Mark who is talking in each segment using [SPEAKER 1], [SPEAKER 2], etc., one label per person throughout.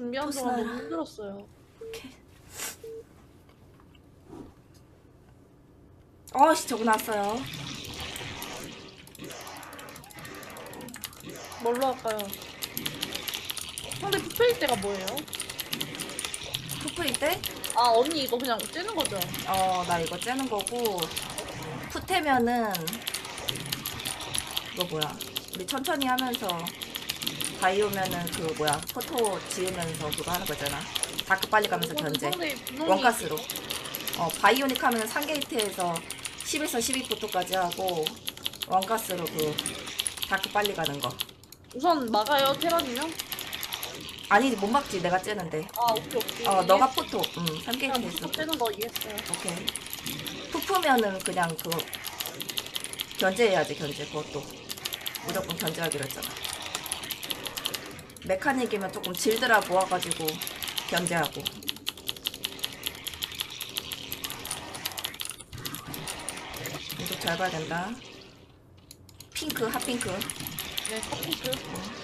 [SPEAKER 1] 준비하는 동안. 너무 힘들었어요.
[SPEAKER 2] 오케이. 어씨 저거 났어요.
[SPEAKER 1] 뭘로 할까요? 상대 부패일 때가 뭐예요?
[SPEAKER 2] 푸프리 때?
[SPEAKER 1] 아 언니 이거 그냥 찌는 거죠?
[SPEAKER 2] 어, 나 이거 째는 거고 푸테면은 이거 뭐야? 우리 천천히 하면서 바이오면은 그 뭐야? 포토 지으면서 그거 하는 거잖아. 다크 빨리 가면서 견제. 원가스로. 어, 바이오닉 하면 3게이트에서 10에서 12포토까지 하고 원가스로 그 다크 빨리 가는 거.
[SPEAKER 1] 우선 막아요 테란이면?
[SPEAKER 2] 아니 못 막지 내가 째는데.
[SPEAKER 1] 아 오케이 오케이.
[SPEAKER 2] 어, 너가 포토. 응,
[SPEAKER 1] 그냥
[SPEAKER 2] 3게이트에서.
[SPEAKER 1] 무조건 찌는 거 이해했어요.
[SPEAKER 2] 오케이. 푸프면은 그냥 그거 견제해야지 견제 그것도 무조건 견제하기로 했잖아. 메카닉이면 조금 질드라 모아가지고 견제하고. 이거 잘 봐야 된다. 핑크, 핫핑크.
[SPEAKER 1] 네 커피크.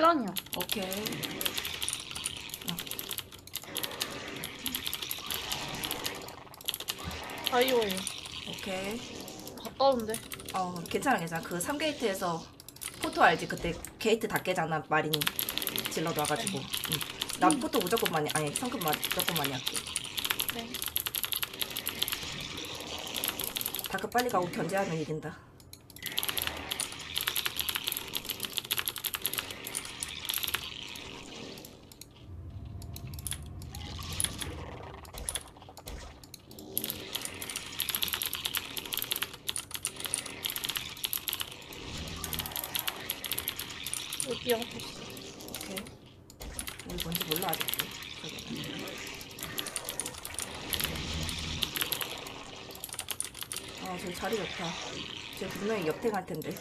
[SPEAKER 1] 테란이요.
[SPEAKER 2] 오케이.
[SPEAKER 1] 바이오예요.
[SPEAKER 2] 오케이.
[SPEAKER 1] 가까운데.
[SPEAKER 2] 어, 괜찮아, 괜찮아. 그 3게이트에서 포토 알지? 그때 게이트 다 깨잖아, 마린이. 질러도 와가지고. 응. 난 포토 무조건 많이, 아니, 성급 마, 무조건 많이 할게.
[SPEAKER 1] 네.
[SPEAKER 2] 다크 빨리 가고 견제하면 이긴다.
[SPEAKER 1] 어디야?
[SPEAKER 2] 오케이. 우리 뭔지 몰라, 아직도. 저기는. 아, 저기 자리 좋다. 쟤 분명히 역행할 텐데.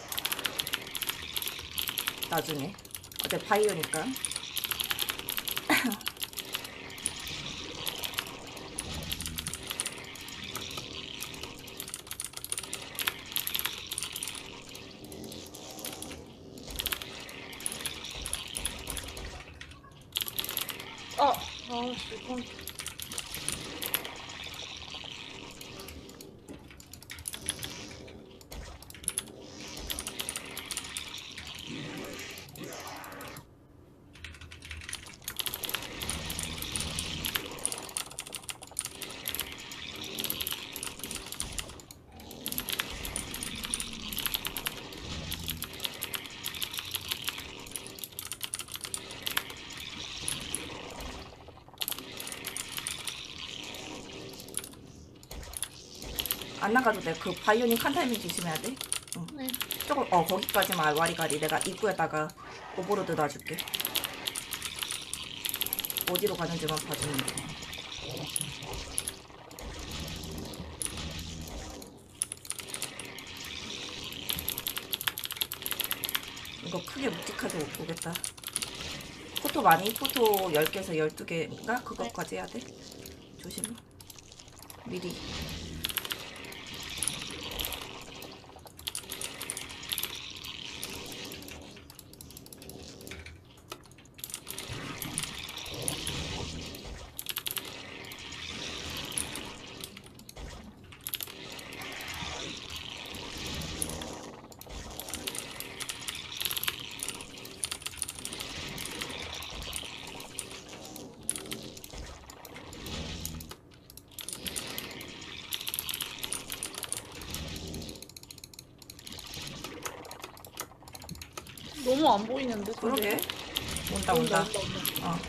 [SPEAKER 2] 나중에. 어제 바이오니까.
[SPEAKER 1] 아, 아씨 이건
[SPEAKER 2] 안 나가도 돼. 그 바이오닉 한 타이밍 조심해야 돼. 응.
[SPEAKER 1] 네.
[SPEAKER 2] 조금, 어, 거기까지만 와리가리. 내가 입구에다가 오버로드 놔줄게. 어디로 가는지만 봐주면 돼. 이거 크게 묵직하게 못 보겠다. 포토 많이? 포토 10개에서 12개인가? 그거까지 해야 돼. 조심. 미리.
[SPEAKER 1] 너무 안 보이는데.
[SPEAKER 2] 그러게. 온다, 온다. 어.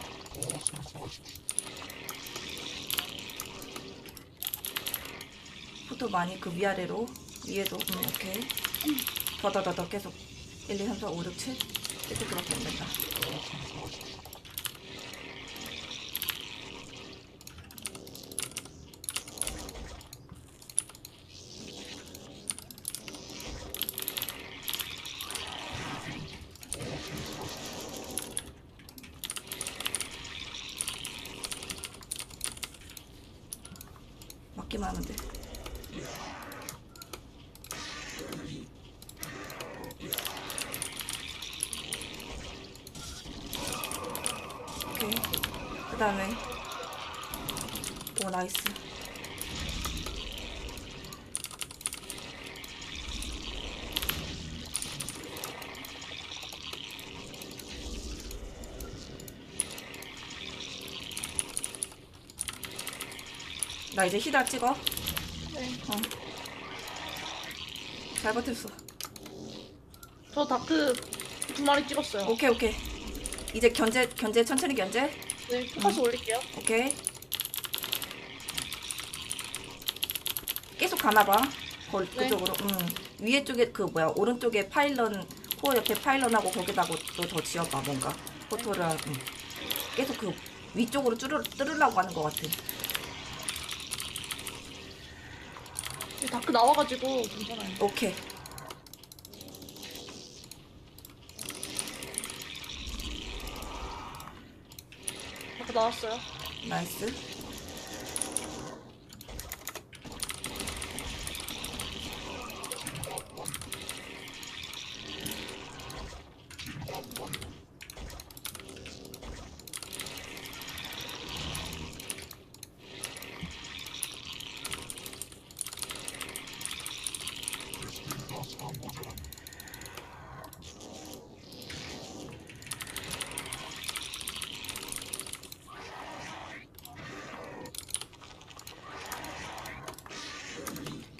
[SPEAKER 2] 포토 많이 그 위아래로 위에도 음, 오케이 더더더더 계속 1, 2, 3, 4, 5, 6, 7 이렇게 들어가면 된다 하면 돼. 오케이. 그 다음에 오 나이스. 나 이제 히다 찍어.
[SPEAKER 1] 네.
[SPEAKER 2] 어. 잘 버텼어.
[SPEAKER 1] 저 다크 두 마리 찍었어요.
[SPEAKER 2] 오케이 오케이. 이제 견제 견제 천천히 견제.
[SPEAKER 1] 네, 포커스 올릴게요.
[SPEAKER 2] 오케이. 계속 가나봐. 거
[SPEAKER 1] 네.
[SPEAKER 2] 그쪽으로. 음. 위에 쪽에 그 뭐야 오른쪽에 파일런 코어 옆에 파일런하고 거기다가 또 더 지어봐 뭔가 포토를. 음. 계속 그 위쪽으로 뚫으, 뚫으려고 하는 것 같아.
[SPEAKER 1] 이 다크 나와가지고 괜찮아요.
[SPEAKER 2] 오케이.
[SPEAKER 1] 다크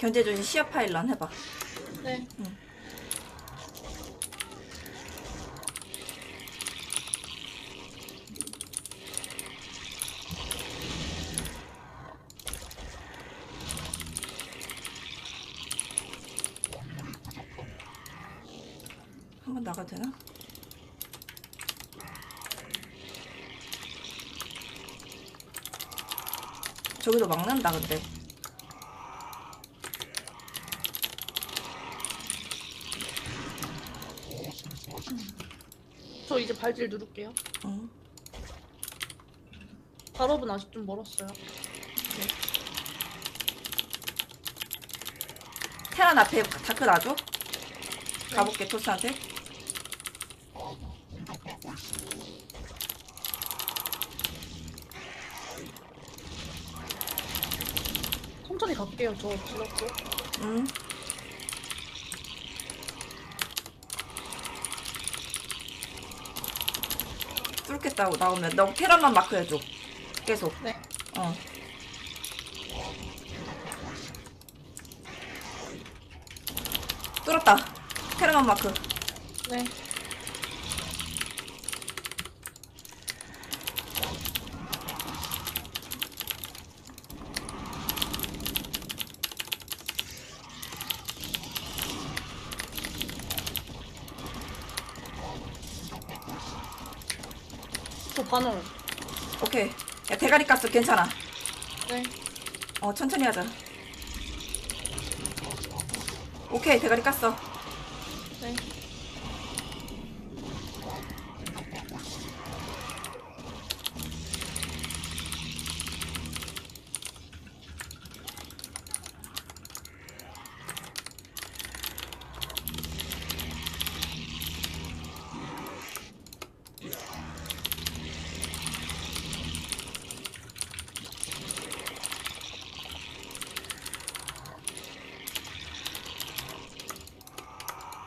[SPEAKER 2] 견제 조심 시야 파일런 해봐.
[SPEAKER 1] 네.
[SPEAKER 2] 한번 나가도 되나? 저기도 막는다 근데
[SPEAKER 1] 이제 발질 누를게요.
[SPEAKER 2] 응.
[SPEAKER 1] 발업은 아직 좀 멀었어요.
[SPEAKER 2] 테란 앞에 다크 놔줘 가볼게 토스한테
[SPEAKER 1] 천천히 갈게요. 저 질렀고.
[SPEAKER 2] 응 뚫겠다고 나오면 너 테란만 마크 해줘. 계속.
[SPEAKER 1] 네.
[SPEAKER 2] 어. 뚫었다. 테란만 마크.
[SPEAKER 1] 네. 저 반월.
[SPEAKER 2] 오케이 야 대가리 깠어 괜찮아
[SPEAKER 1] 네.
[SPEAKER 2] 어 천천히 하자 오케이 대가리 깠어
[SPEAKER 1] 네.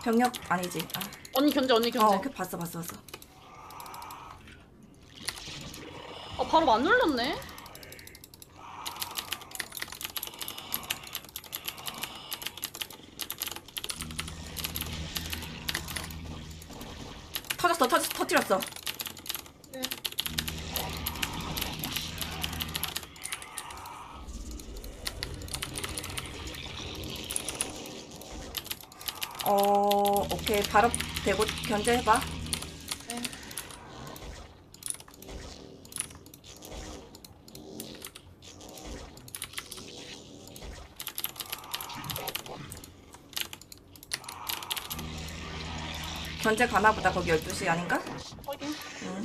[SPEAKER 2] 병력 아니지? 아,
[SPEAKER 1] 언니 견제, 언니
[SPEAKER 2] 어
[SPEAKER 1] 견제.
[SPEAKER 2] 오케이. 봤어 봤어 봤어.
[SPEAKER 1] 아, 바로 안 눌렀네?
[SPEAKER 2] 터졌어 터졌어 터뜨렸어
[SPEAKER 1] 네.
[SPEAKER 2] 어 오케이 바로 대고 견제해봐
[SPEAKER 1] 네.
[SPEAKER 2] 견제 가나보다 거기 12시 아닌가? 응.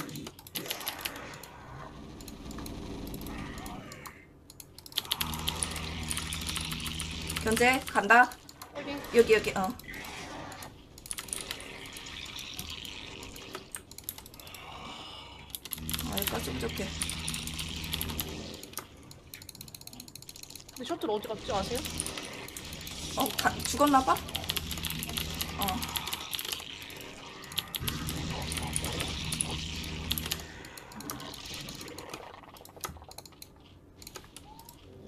[SPEAKER 2] 견제 간다.
[SPEAKER 1] 여기
[SPEAKER 2] 여기 어. 아 여기까지 부족해.
[SPEAKER 1] 셔틀 어디 갔지 아세요?
[SPEAKER 2] 어 가, 죽었나 봐? 어.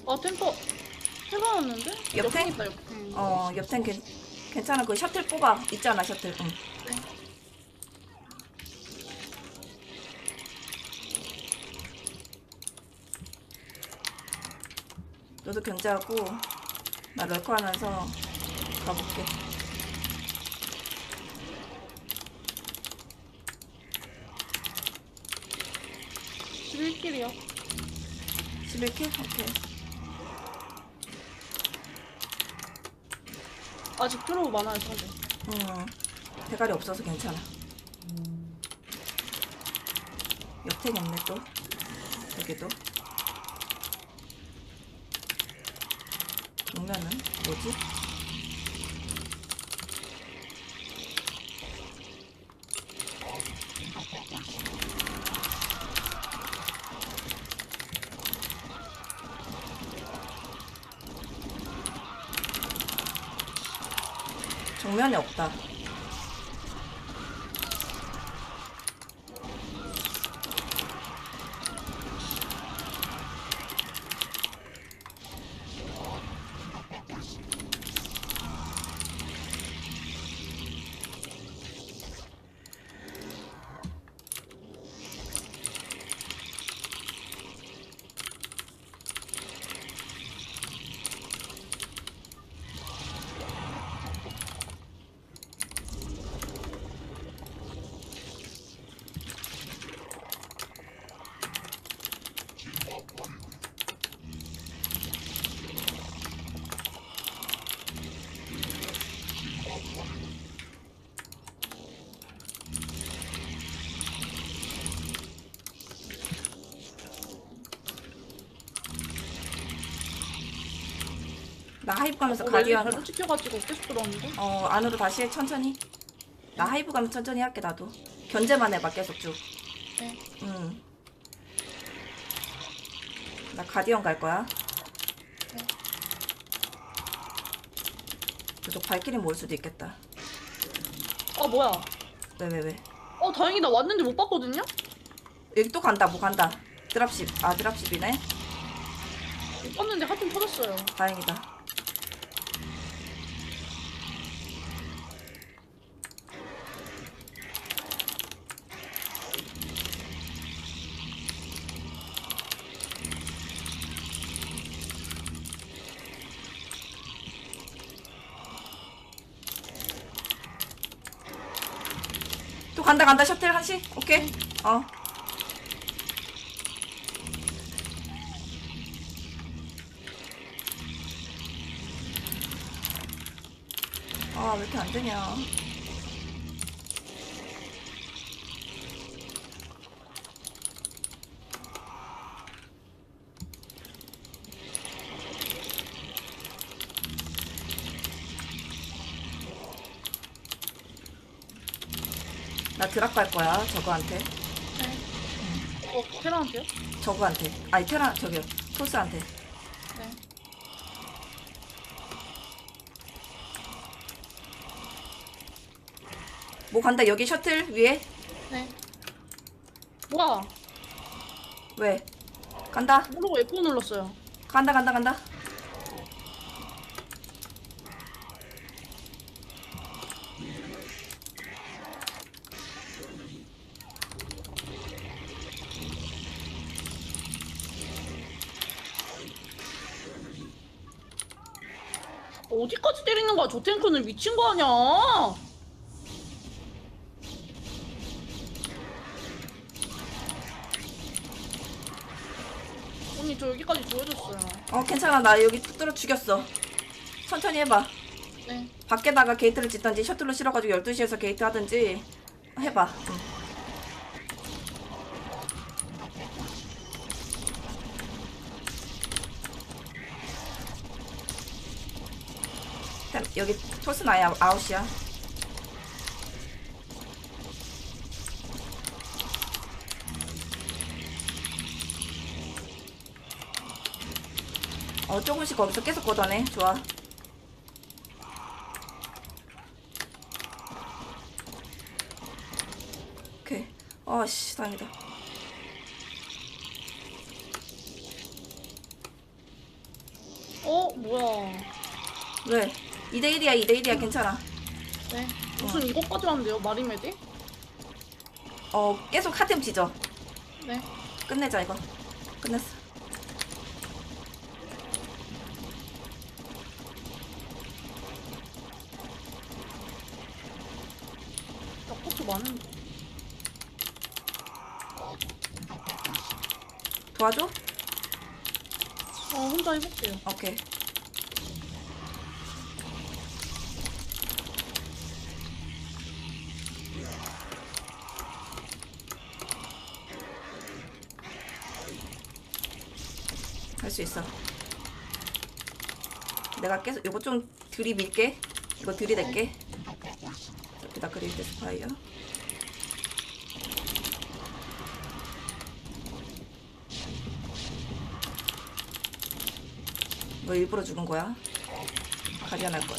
[SPEAKER 1] 아 템퍼 해봤는데?
[SPEAKER 2] 옆에?
[SPEAKER 1] 있다 옆에.
[SPEAKER 2] 어 옆텐 괜, 괜찮아 그 셔틀 뽑아 있잖아 셔틀 응.
[SPEAKER 1] 네.
[SPEAKER 2] 너도 견제하고 나 럴커 하면서 가볼게
[SPEAKER 1] 11킬이요.
[SPEAKER 2] 11킬? 오케이
[SPEAKER 1] 아직 트로우 많아요 상대.
[SPEAKER 2] 응 대가리 없어서 괜찮아 옆텐 있네 또 여기도 정면은 뭐지? 정면이 없다. 나 하이브 가면서
[SPEAKER 1] 어,
[SPEAKER 2] 가디언
[SPEAKER 1] 잘못 지켜가지고 계속 들어왔는데.
[SPEAKER 2] 어 안으로 다시 해 천천히 나 하이브 가면 천천히 할게 나도 견제만 해봐 계속 쭉
[SPEAKER 1] 네.
[SPEAKER 2] 응. 나 가디언 갈 거야
[SPEAKER 1] 네.
[SPEAKER 2] 계속 발길이 모을 수도 있겠다
[SPEAKER 1] 아 뭐야?
[SPEAKER 2] 왜 왜 왜,
[SPEAKER 1] 어 다행이다 왔는데 못 봤거든요.
[SPEAKER 2] 여기 또 간다 뭐 간다 드랍십 아 드랍십이네
[SPEAKER 1] 못 봤는데 하여튼 터졌어요.
[SPEAKER 2] 다행이다 간다 간다. 셔틀 한시? 오케이. 어. 아, 왜 이렇게 안 되냐. 드랍 갈 거야, 저거한테.
[SPEAKER 1] 네. 어 테라한테요?
[SPEAKER 2] 저거한테. 아니, 테라, 저기, 토스한테.
[SPEAKER 1] 네.
[SPEAKER 2] 뭐 간다, 여기 셔틀 위에?
[SPEAKER 1] 네. 뭐야?
[SPEAKER 2] 왜? 간다,
[SPEAKER 1] 모르고 F 눌렀어요.
[SPEAKER 2] 간다, 간다, 간다.
[SPEAKER 1] 어디까지 때리는 거야? 저 탱크는 미친 거 아니야? 언니 저 여기까지 보여줬어요.
[SPEAKER 2] 어, 괜찮아. 나 여기 뚝 뚫어 죽였어. 천천히 해봐.
[SPEAKER 1] 네.
[SPEAKER 2] 밖에다가 게이트를 짓던지 셔틀로 실어가지고 12시에서 게이트 하든지 해봐. 응. 일단 여기 토스 나야 아웃이야. 어 조금씩 거기서 계속 걷어내. 좋아. 오케이. 아씨 다행이다.
[SPEAKER 1] 어 뭐야?
[SPEAKER 2] 왜? 2대1이야 2대1이야 괜찮아.
[SPEAKER 1] 네. 무슨 이것까지 왔는데요? 마리메디?
[SPEAKER 2] 어 계속 하템 지져.
[SPEAKER 1] 네.
[SPEAKER 2] 끝내자 이거. 끝냈어.
[SPEAKER 1] 나 포트 많은데.
[SPEAKER 2] 도와줘?
[SPEAKER 1] 어 혼자 해볼게요.
[SPEAKER 2] 오케이. 할 수 있어. 내가 계속 이거 좀 들이밀게. 이거 들이댈게. 여기다 그릴게 스파이어. 너 일부러 죽은 거야? 가련할 거야.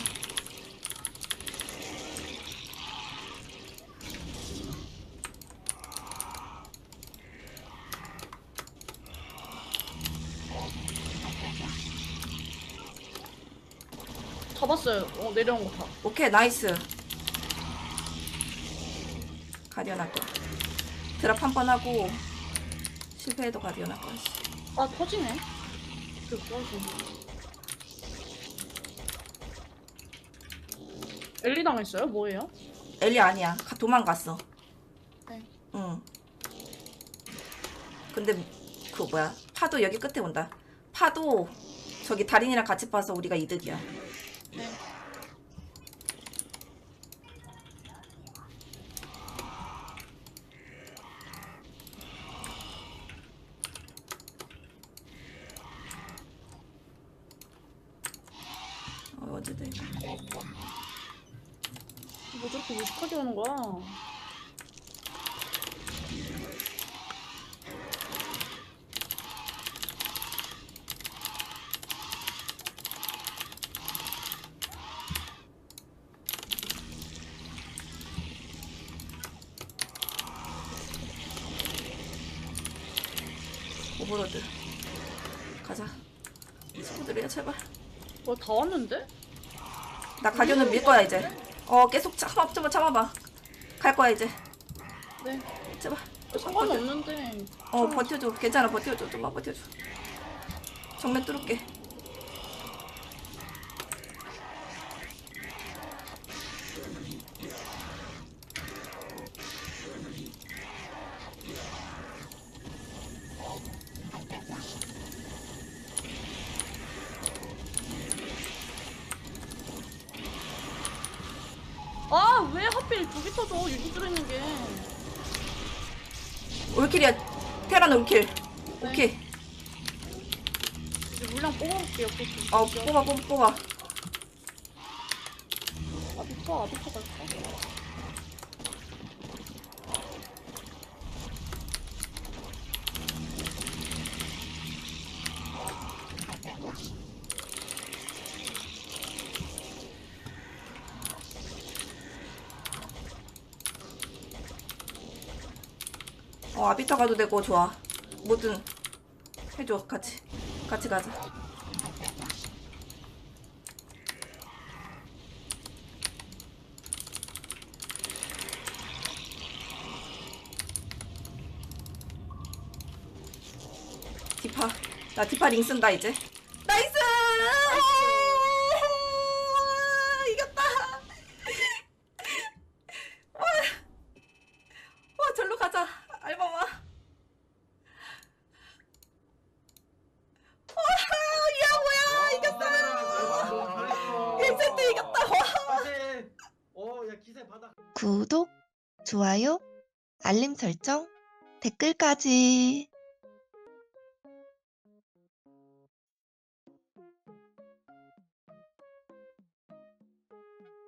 [SPEAKER 1] 잡았어요. 어 내려온 거 다.
[SPEAKER 2] 오케이 나이스. 가련할 거야. 드랍 한 번 하고 실패해도 거야. 씨.
[SPEAKER 1] 아 터지네. 그 뭐지? 엘리 당했어요? 뭐예요?
[SPEAKER 2] 엘리 아니야. 가- 도망갔어.
[SPEAKER 1] 네.
[SPEAKER 2] 응. 근데 그 뭐야? 파도 여기 끝에 온다. 파도 저기 달인이랑 같이 파서 우리가 이득이야.
[SPEAKER 1] 네.
[SPEAKER 2] 어, 이거.
[SPEAKER 1] 뭐 저렇게 무식하게 오는 거야?
[SPEAKER 2] 오버로드. 가자. 친구들이야 제발.
[SPEAKER 1] 뭐다 왔는데?
[SPEAKER 2] 나 가교는 밀 거야 이제. 어 계속 참아 참아 참아봐. 갈 거야 이제.
[SPEAKER 1] 네.
[SPEAKER 2] 제발.
[SPEAKER 1] 상관이 없는데.
[SPEAKER 2] 어 버텨줘. 괜찮아 버텨줘. 좀만 버텨줘. 정면 뚫을게.
[SPEAKER 1] 뽑아
[SPEAKER 2] 뽑아 뽑아.
[SPEAKER 1] 아비터 아비터 갈까?
[SPEAKER 2] 어 아비타 가도 되고 좋아. 뭐든 해줘 같이. 같이 가자. 디파. 나 디파 링 쓴다 이제. 나이스! 이겼다. 와, 와 절로 가자. 알바마. 와, 야 뭐야 이겼다. 1세트 이겼다. 와.
[SPEAKER 3] 어, 야 기세 받아.
[SPEAKER 4] 구독, 좋아요, 알림 설정, 댓글까지.